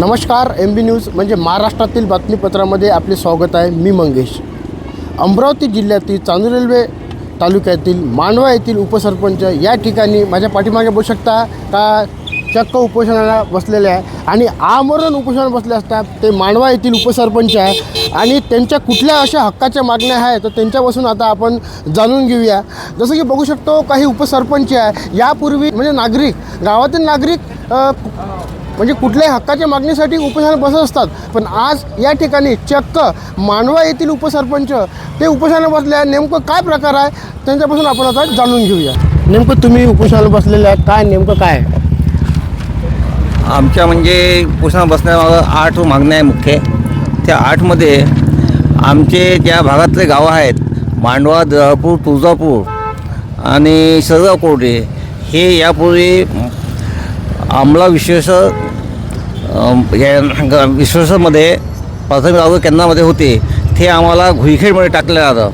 नमस्कार एम बी न्यूज म्हणजे महाराष्ट्रातील बातमीपत्रामध्ये आपले स्वागत आहे. मी मंगेश. अमरावती जिल्ह्यातील चांदूर रेल्वे तालुक्यातील मांडवा येथील उपसरपंच या ठिकाणी माझ्या पाठीमागे बघू शकता का? चक्क उपोषणाला बसलेले आहे आणि आमरण उपोषण बसले असतात ते मांडवा येथील उपसरपंच आहे आणि त्यांच्या कुठल्या अशा हक्काच्या मागण्या आहेत तर त्यांच्यापासून आता आपण जाणून घेऊया. जसं की बघू शकतो काही उपसरपंच आहे. यापूर्वी म्हणजे नागरिक गावातील नागरिक म्हणजे कुठल्याही हक्काच्या मागणीसाठी उपोषण बसत असतात. पण आज या ठिकाणी चक्क मांडवा येथील उपसरपंच ते उपोषणाला बसल्या नेमकं काय प्रकार आहे त्यांच्यापासून आपण आता जाणून घेऊया. नेमकं तुम्ही उपोषणाला बसलेल्या आहे काय नेमकं काय आहे? आमच्या म्हणजे उपोषण बसण्यामागं आठ मागण्या आहे मुख्य. त्या आठमध्ये आमचे ज्या भागातले गावं आहेत मांडवा दळपूर तुळजापूर आणि सरगाव कोरडे हे यापूर्वी आमला विशेष या विश्वासामध्ये प्राथमिक आरोग्य केंद्रामध्ये होते ते आम्हाला घुईखेडमध्ये टाकलं जातं.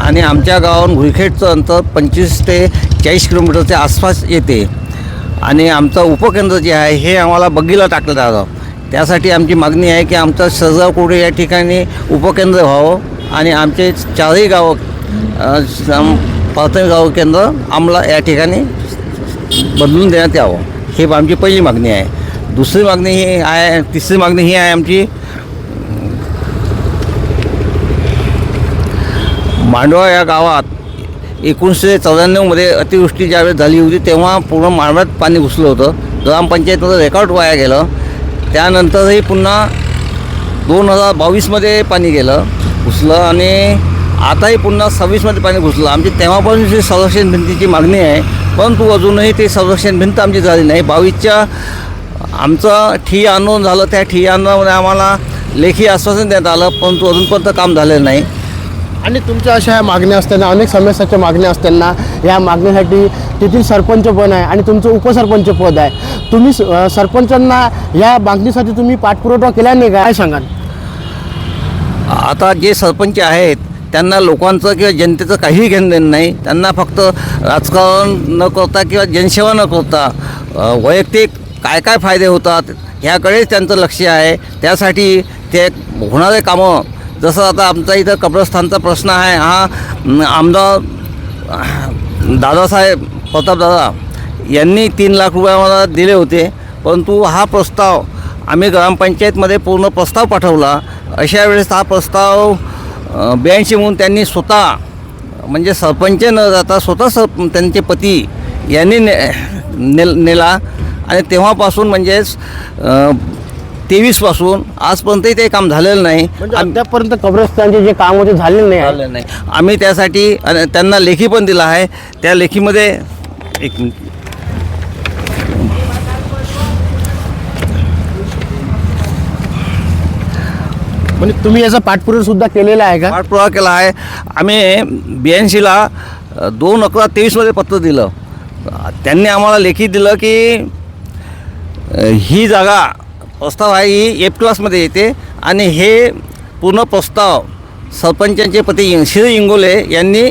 आणि आमच्या गावाहून घुईखेडचं अंतर पंचवीस ते चाळीस किलोमीटरच्या आसपास येते. आणि आमचं उपकेंद्र जे आहे हे आम्हाला बग्गीला टाकलं जातं. त्यासाठी आमची मागणी आहे की आमचं सरगाव कोडे या ठिकाणी उपकेंद्र व्हावं आणि आमचे चारही गावं प्राथमिक आरोग्य केंद्र आम्हाला या ठिकाणी बदलून देण्यात यावं. ही आमची पहिली मागणी आहे. दुसरी मागणी ही आहे तिसरी मागणी ही आहे आमची. मांडवा या गावात एकोणीसशे चौऱ्याण्णवमध्ये अतिवृष्टी ज्यावेळेस झाली होती तेव्हा पूर्ण मांडव्यात पाणी घुसलं होतं. ग्रामपंचायतीचं रेकॉर्ड वाया गेलं. त्यानंतरही पुन्हा दोन हजार बावीसमध्ये पाणी गेलं घुसलं आणि आताही पुन्हा सव्वीसमध्ये पाणी घुसलं. आमची तेव्हापासूनची संरक्षण भिंतीची मागणी आहे परंतु अजूनही ते संरक्षण भिंत आमची झाली नाही. बावीसच्या आमचं ठिय आंदोलन झालं त्या ठिय आंदोलनामध्ये आम्हाला लेखी आश्वासन देण्यात आलं परंतु अजूनपर्यंत काम झालेलं नाही. आणि तुमच्या अशा ह्या मागण्या असताना अनेक समस्याच्या मागण्या असताना या मागण्यासाठी तेथील सरपंच पण आहे आणि तुमचं उपसरपंच पद आहे. तुम्ही सरपंचांना या मागणीसाठी तुम्ही पाठपुरावा केला नाही काय सांगाल? आता जे सरपंच आहेत त्यांना लोकांचं किंवा जनतेचं काहीही घेणं देणं नाही. त्यांना फक्त राजकारण न करता किंवा जनसेवा न करता वैयक्तिक काय काय फायदे होतात ह्याकडेच त्यांचं लक्ष आहे. त्यासाठी ते होणारे कामं जसं आता आमचा इथं कब्रस्थानचा प्रश्न आहे हा आमदार दादासाहेब प्रतापदादा यांनी तीन लाख रुपये दिले होते. परंतु हा प्रस्ताव आम्ही ग्रामपंचायतमध्ये पूर्ण प्रस्ताव पाठवला. अशा वेळेस हा प्रस्ताव ब्याऐंशी म्हणून त्यांनी स्वतः म्हणजे सरपंच न जाता स्वतः सर त्यांचे पती यांनी ने ने नेला. आणि तेव्हापासून म्हणजेच तेवीसपासून आजपर्यंतही ते काम झालेलं नाही. म्हणजे अद्यापर्यंत कब्रस्तानचे जे काम होते झाले नाही आहे. झालं नाही. आम्ही त्यासाठी त्यांना लेखी पण दिला आहे. त्या लेखीमध्ये एक मिनिट. म्हणजे तुम्ही याचा पाठपुरावा सुद्धा केलेला आहे का? पाठपुरावा केला आहे. आम्ही बी एन सीला दोन अकरा तेवीसमध्ये पत्र दिलं. त्यांनी आम्हाला लेखी दिलं की ही जागा प्रस्ताव आहे ही एफ क्लासमध्ये येते. आणि हे पूर्ण प्रस्ताव सरपंचांचे पती श्री इंगोले यांनी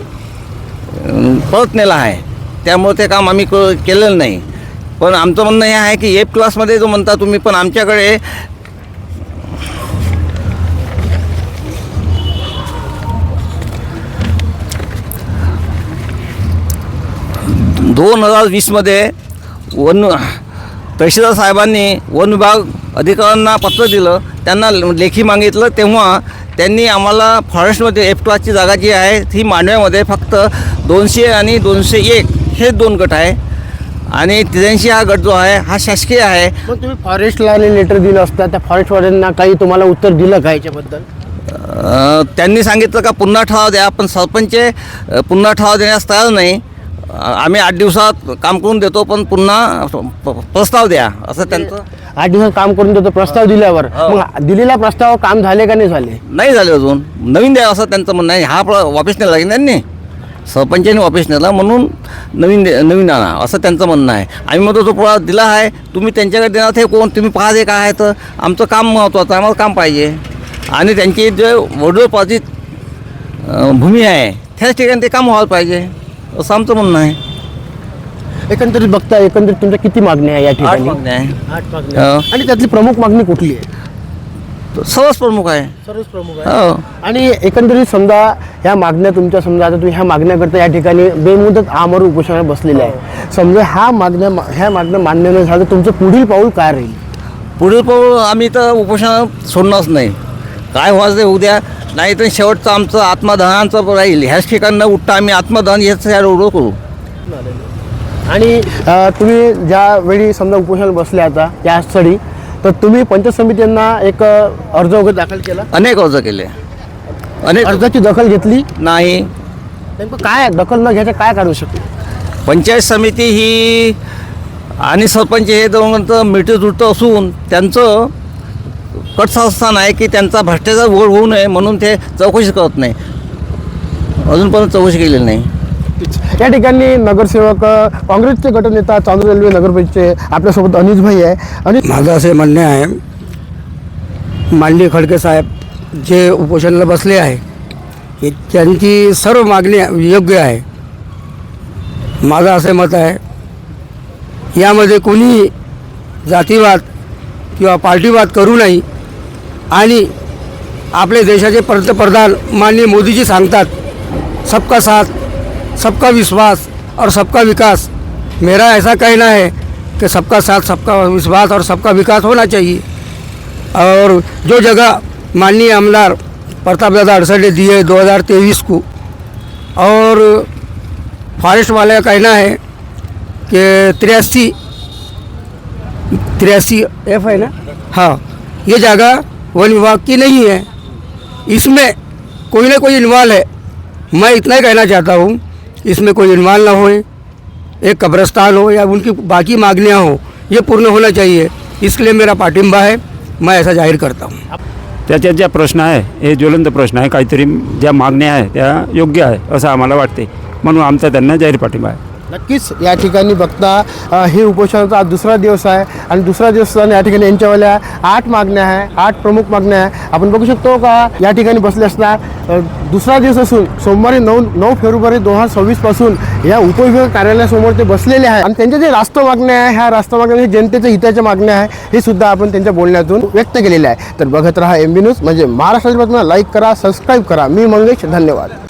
परत नेला आहे. त्यामुळे ते काम आम्ही क केलेलं नाही. पण आमचं म्हणणं हे आहे की एफ क्लासमध्ये जो म्हणता तुम्ही पण आमच्याकडे दोन हजार वीसमध्ये वन तहसीलदार साहेबांनी वन विभाग अधिकाऱ्यांना पत्र दिलं त्यांना लेखी मागितलं तेव्हा त्यांनी आम्हाला फॉरेस्टमध्ये एफ क्लासची जागा जी आहे ती मांडव्यामध्ये फक्त दोनशे आणि दोनशे एक हे दोन गट आहे. आणि त्र्याऐंशी हा गट जो आहे हा शासकीय आहे. मग तुम्ही फॉरेस्टला लेटर दिलं असतं त्या फॉरेस्टवाल्यांना काही तुम्हाला उत्तर दिलं का याच्याबद्दल? त्यांनी सांगितलं का पुन्हा ठराव द्या पण सरपंच पुन्हा ठराव देण्यास तयार नाही. आम्ही आठ दिवसात काम करून देतो पण पुन्हा प- प्रस्ताव द्या असं त्यांचं. आठ दिवसात काम करून देतो प्रस्ताव दिल्यावर. हो. मग दिलेला प्रस्ताव काम झाले का नाही झाले? नाही झाले अजून. नवीन द्या असं त्यांचं म्हणणं आहे. हा प्र वापस नेला की त्यांनी? सरपंचांनी वापस नेला म्हणून नवीन दे नवीन आणा असं त्यांचं म्हणणं आहे. आम्ही म्हणतो तो पुरा दिला आहे तुम्ही त्यांच्याकडे देणार ते कोण? तुम्ही पाहा ते काय आहे तर. आमचं काम महत्त्वाचं आहे, आम्हाला काम पाहिजे. आणि त्यांची जे वडोपार्जित अं, भूमी आहे त्याच ठिकाणी ते काम व्हायला पाहिजे. असं आमचं म्हणणं आहे. एकंदरीत बघता एकंदरीत तुमच्या किती मागण्या आहे या आठ ठिकाणी? मागण्या आहे. आठ मागण्या. हो. आणि त्यातली प्रमुख मागणी कुठली आहे? सर्वच प्रमुख आहे. सर्वच प्रमुख हो. आणि एकंदरीत समजा ह्या मागण्या तुमच्या समजा आता तुम्ही ह्या मागण्याकरता या ठिकाणी बेमुदत आमर उपोषणाला बसलेले आहे. समजा ह्या मागण्या ह्या मागण्या मान्य न झालं तर तुमचं पुढील पाऊल काय राहील? पुढील पाऊल आम्ही तर उपोषण सोडणारच नाही. काय व्हायचं ते उद्या नाही तर शेवटचं आमचं आत्मदहनाचं राहील. ह्याच ठिकाणी न उठता आम्ही आत्मदहन याच या रोडवर करू. आणि अ, तुम्ही ज्या वेळी समजा उपोषणाला बसले आता त्या स्थळी तर तुम्ही पंचायत समित्यांना एक अ, अर्ज वगैरे दाखल केला? अनेक अर्ज केले. अनेक अर्जाची दखल घेतली? नाही. नेमकं काय दखल न घ्यायचं काय काढू शकतो? पंचायत समिती ही आणि सरपंच हे दोघं मिळतं जुळतं असून त्यांचं कटस्थान आहे की त्यांचा भ्रष्टाचार ओढ होऊ नये म्हणून ते चौकशी करत नाही. अजूनपर्यंत चौकशी केलेली नाही. या ठिकाणी नगरसेवक काँग्रेसचे गटनेता चांदूर रेल्वे नगरपरिषदचे आपल्यासोबत अनिस भाई आहे. आणि माझं असे म्हणणे आहे माननीय खडके साहेब जे उपोषणाला बसले आहे की त्यांची सर्व मागणी योग्य आहे. माझं असे मत आहे यामध्ये कोणी जातीवाद किंवा पार्टीवाद करू नये आपले देशाचे पंतप्रधान माननीय मोदीजी सांगतात, सबका साथ, सबका विश्वास और सबका विकास. मेरा ऐसा कहना है कि सबका साथ, सबका विश्वास और सबका विकास होना चाहिए। और जो जगह माननीय आमदार प्रताप दादा अड़सठ दिए 2023 को, और फॉरेस्ट वाले का कहना है कि तिरासी तिरासी, एफ़ है ना? हाँ ये जगह वन विभाग की नहीं है। इसमें कोई ना कोई इन्वॉल्व है। मैं इतना ही कहना चाहता हूँ, इसमें कोई इन्वॉल्व ना होए, एक कब्रस्तान हो या उनकी बाकी मांगनियाँ हो, ये पूर्ण होना चाहिए। इसलिए मेरा पाठिंबा है, मैं ऐसा ज़ाहिर करता हूँ। त्याच्यात ज्या प्रश्न आहे, हे ज्वलंत प्रश्न आहे, काहीतरी ज्या मागण्या आहे, त्या योग्य आहे, असं आम्हाला वाटते. म्हणून आमचा त्यांना जाहीर पाठिंबा आहे. नक्कीच या ठिकाणी बघता हे उपोषणाचा आज दुसरा दिवस आहे आणि दुसरा दिवस असताना या ठिकाणी यांच्यावाल्या आठ मागण्या आहे आठ प्रमुख मागण्या आहे. आपण बघू शकतो का या ठिकाणी बसले असता दुसरा दिवस असून सोमवारी नऊ नऊ फेब्रुवारी दोन हजार सव्वीसपासून या उपविभाग कार्यालयासमोर ते बसलेले आहे आणि त्यांच्या जे रास्त मागण्या आहे ह्या रास्त मागण्या जनतेच्या हिताच्या मागण्या आहे हे सुद्धा आपण त्यांच्या बोलण्यातून व्यक्त केलेल्या आहे. तर बघत राहा एम बी न्यूज म्हणजे महाराष्ट्राच्या बातम्या लाईक करा सबस्क्राईब करा. मी मंगेश धन्यवाद.